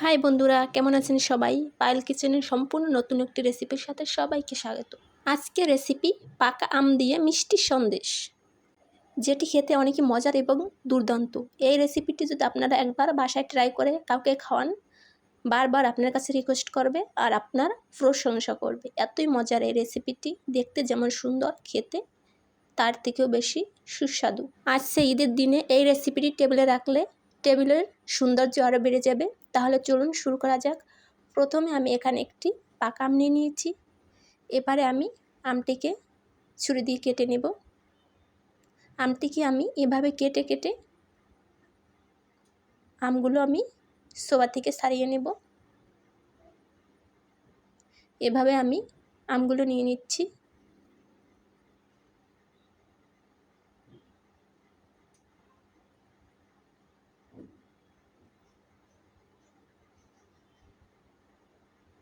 High বন্ধুরা, কেমন আছেন সবাই? পায়েল কিচেনের সম্পূর্ণ নতুন একটি রেসিপির সাথে সবাইকে স্বাগত। আজকে রেসিপি পাকা আম দিয়ে মিষ্টি সন্দেশ, যেটি খেতে অনেকই মজার এবং দুর্দান্ত। এই রেসিপিটি যদি আপনারা একবার বাসায় ট্রাই করে কাউকে খাওয়ান, বারবার আপনার কাছে রিকোয়েস্ট করবে আর আপনার প্রশংসা করবে। এতই মজার এই রেসিপিটি, দেখতে যেমন সুন্দর, খেতে তার থেকেও বেশি সুস্বাদু। আজ সে ঈদের দিনে এই রেসিপিটি টেবিলে রাখলে টেবিলের সৌন্দর্য আরও বেড়ে যাবে। তাহলে চলুন শুরু করা যাক। প্রথমে আমি এখানে একটি পাকা আম নিয়ে নিয়েছি। এবারে আমি আমটিকে ছুরি দিয়ে কেটে নেব। আমটিকে আমি এভাবে কেটে কেটে আমগুলো আমি সোবা থেকে সারিয়ে নেব। এভাবে আমি আমগুলো নিয়ে নিচ্ছি।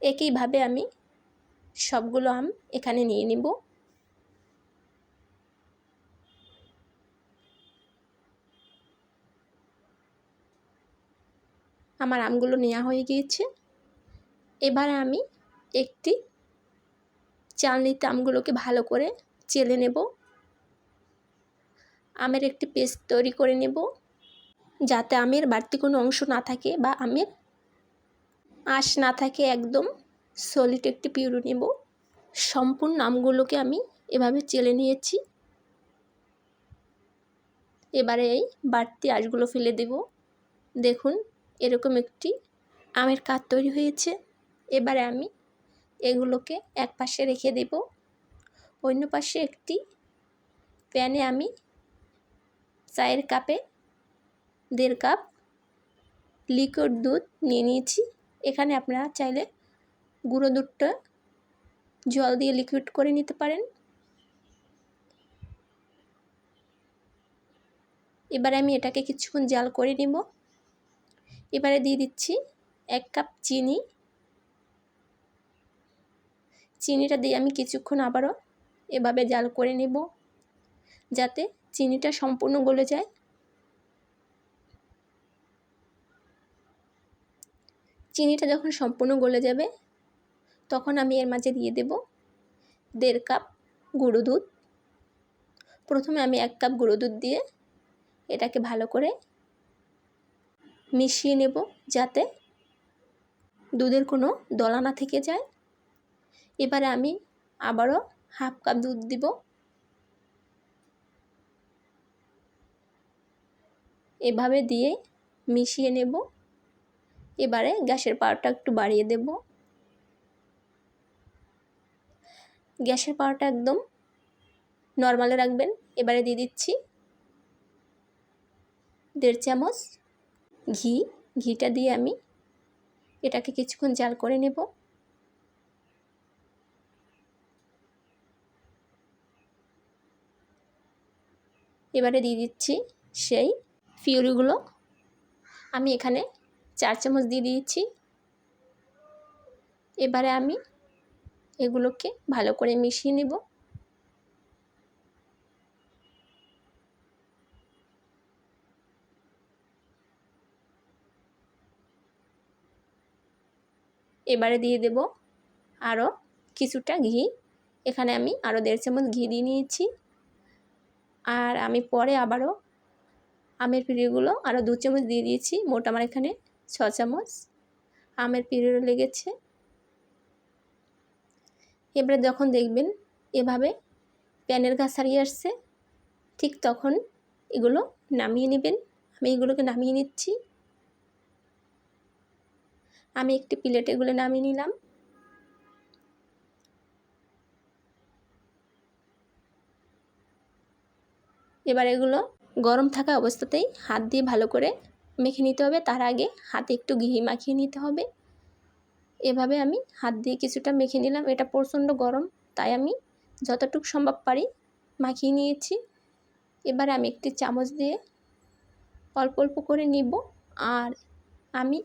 একইভাবে আমি সবগুলো আম এখানে নিয়ে নিব। আমার আমগুলো নেওয়া হয়ে গিয়েছে। এবারে আমি একটি চালনিতে আমগুলোকে ভালো করে চেলে নেব। আমের একটি পেস্ট তৈরি করে নেব। যাতে আমের বাড়তি কোনো অংশ না থাকে বা আমের আঁশ না থাকে একদম। সলিড একটি পিউরি নেব। সম্পূর্ণ আমগুলোকে আমি এভাবে চেলে নিয়েছি। এবারে এই বাড়তি আঁশগুলো ফেলে দেব। দেখুন, এরকম একটি আমের কাঠ তৈরি হয়েছে। এবারে আমি এগুলোকে এক পাশে রেখে দেব। অন্য পাশে একটি প্যানে আমি চায়ের কাপে দেড় কাপ লিকুইড দুধ নিয়ে নিয়েছি। এখানে আপনারা চাইলে গুঁড়ো দুধটা জল দিয়ে লিকুইড করে নিতে পারেন। এবারে আমি এটাকে কিছুক্ষণ জাল করে নিব। এবারে দিয়ে দিচ্ছি এক কাপ চিনি। চিনিটা দিয়ে আমি কিছুক্ষণ আবারও এভাবে জাল করে নেব, যাতে চিনিটা সম্পূর্ণ গলে যায়। চিনিটা যখন সম্পূর্ণ গলে যাবে তখন আমি এর মাঝে দিয়ে দেব দেড় কাপ গুঁড়ো দুধ। প্রথমে আমি এক কাপ গুঁড়ো দুধ দিয়ে এটাকে ভালো করে মিশিয়ে নেব যাতে দুধের কোনো দলা না থেকে যায়। এবারে আমি আবারও হাফ কাপ দুধ দিব। এভাবে দিয়ে মিশিয়ে নেব। এবারে গ্যাসের পাওয়ারটা একটু বাড়িয়ে দেব। গ্যাসের পাওয়ারটা একদম নর্মালে রাখবেন। এবারে দিয়ে দিচ্ছি দেড় চামচ ঘি। ঘিটা দিয়ে আমি এটাকে কিছুক্ষণ জাল করে নেব। এবারে দিয়ে দিচ্ছি সেই ফিউরিগুলো। আমি এখানে চার চামচ দিয়ে দিয়েছি। এবারে আমি এগুলোকে ভালো করে মিশিয়ে নেব। এবারে দিয়ে দেব আরও কিছুটা ঘি। এখানে আমি আরও দেড় চামচ ঘি দিয়ে নিয়েছি। আর আমি পরে আবারও আমের পিঁড়িগুলো আরও দু চামচ দিয়ে দিয়েছি। মোট আমার এখানে ছ চামচ আমের পিরিয়ড লেগেছে। এবারে যখন দেখবেন এভাবে প্যানের গাছ হারিয়ে আসছে, ঠিক তখন এগুলো নামিয়ে নেবেন। আমি এগুলোকে নামিয়ে নিচ্ছি। আমি একটি প্লেট এগুলো নামিয়ে নিলাম। এবার এগুলো গরম থাকা অবস্থাতেই হাত দিয়ে ভালো করে মেখে নিতে হবে। তার আগে হাতে একটু ঘি মাখিয়ে নিতে হবে। এভাবে আমি হাত দিয়ে কিছুটা মেখে নিলাম। এটা প্রচণ্ড গরম, তাই আমি যতটুকু সম্ভব পারি মাখিয়ে নিয়েছি। এবার আমি একটি চামচ দিয়ে অল্প অল্প করে নিব আর আমি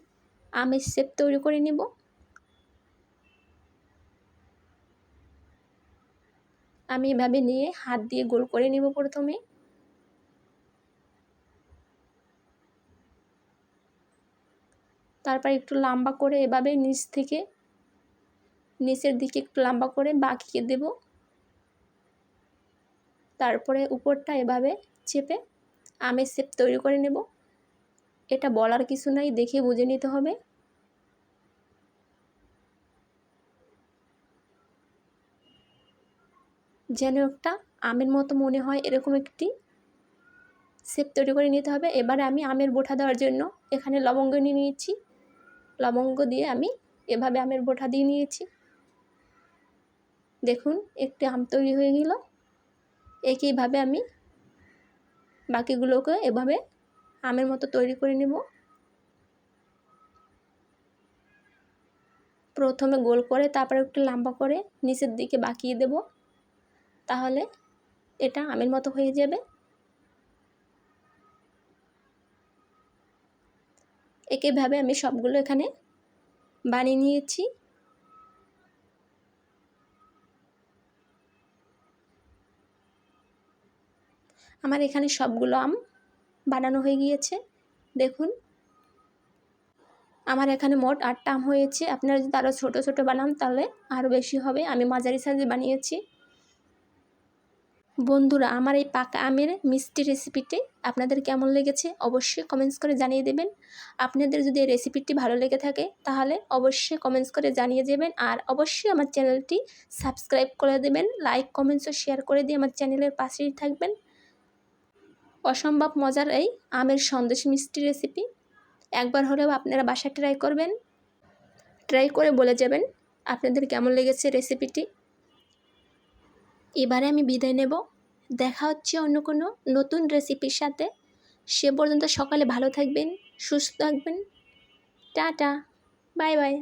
আমের শেপ তৈরি করে নিব। আমি এভাবে নিয়ে হাত দিয়ে গোল করে নিব প্রথমে। তারপর একটু লম্বা করে এভাবে নিচ থেকে, নিচের দিকে একটু লম্বা করে বাঁকিয়ে দেব। তারপরে উপরটা এভাবে চেপে আমের শেপ তৈরি করে নেব। এটা বলার কিছু নাই, দেখে বুঝে নিতে হবে। যেন একটা আমের মতো মনে হয়, এরকম একটি শেপ তৈরি করে নিতে হবে। এবারে আমি আমের বোঠা দেওয়ার জন্য এখানে লবঙ্গ নিয়ে নিয়েছি। লবঙ্গ দিয়ে আমি এভাবে আমের বোঠা দিয়ে নিয়েছি। দেখুন, একটি আম তৈরি হয়ে গেল। একইভাবে আমি বাকিগুলোকে এভাবে আমের মতো তৈরি করে নেব। প্রথমে গোল করে, তারপরে একটু লম্বা করে নিচের দিকে বাকিয়ে দেব। তাহলে এটা আমের মতো হয়ে যাবে। একইভাবে আমি সবগুলো এখানে বানিয়ে নিয়েছি। আমার এখানে সবগুলো আম বানানো হয়ে গিয়েছে, দেখুন। আমার এখানে মোট আটটা আম হয়েছে। আপনারা যদি আরও ছোটো ছোটো বানান তাহলে আরও বেশি হবে। আমি মাঝারি সাইজে বানিয়েছি। বন্ধুরা, আমার এই পাকা আমের মিষ্টি রেসিপিটি আপনাদের কেমন লেগেছে অবশ্যই কমেন্টস করে জানিয়ে দেবেন। আপনাদের যদি এই রেসিপিটি ভালো লেগে থাকে, তাহলে অবশ্যই কমেন্টস করে জানিয়ে দেবেন আর অবশ্যই আমার চ্যানেলটি সাবস্ক্রাইব করে দেবেন লাইক কমেন্টস ও শেয়ার করে দিয়ে আমার চ্যানেলের পাশেই থাকবেন। অসম্ভব মজার এই আমের সন্দেশ মিষ্টি রেসিপি একবার হলেও আপনারা বাসা ট্রাই করবেন। ট্রাই করে বলে যাবেন আপনাদের কেমন লেগেছে রেসিপিটি এবারে আমি বিদায় নেব। দেখা হচ্ছে অন্য কোনো নতুন রেসিপির সাথে। সে পর্যন্ত সকালে ভালো থাকবেন, সুস্থ থাকবেন। Tata, bye bye.